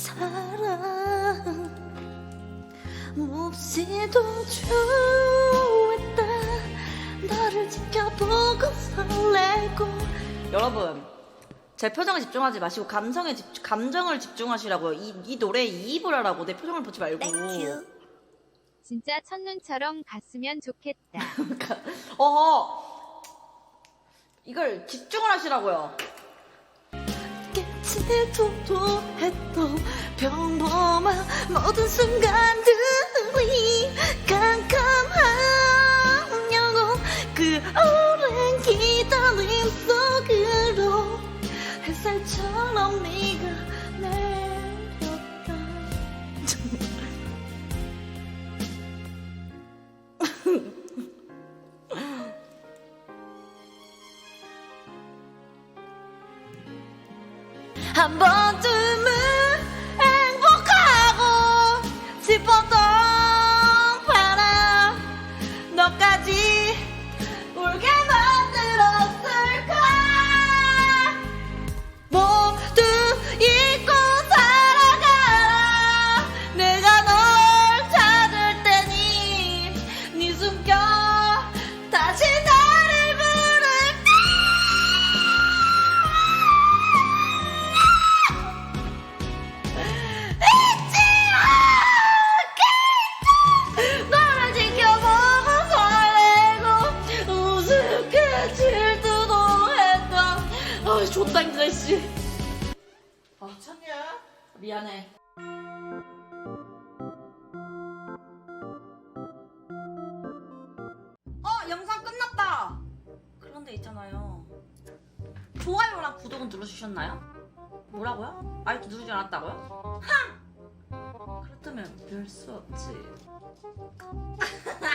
사랑 몹시도 좋았다. 너를 지켜보고 설레고. 여러분 제 표정에 집중하지 마시고 감성에 집, 감정을 집중하시라고요. 이, 이 노래에 이입을 하라고. 내 표정을 보지 말고. 진짜 첫눈처럼 갔으면 좋겠다. 어허. 이걸 집중을 하시라고요 깨치도도 했던 평범한 모든 순간들이 깜깜한 영혼 그 오랜 기다림 속으로 햇살처럼 네 한 번쯤은 행복하고 싶었던 바람. 너까지 아 존나 힘들어 씨 아, 괜찮냐? 미안해 어 영상 끝났다 그런데 있잖아요 좋아요랑 구독은 눌러주셨나요? 뭐라고요? 아직도 누르지 않았다고요? 항! 그렇다면 별 수 없지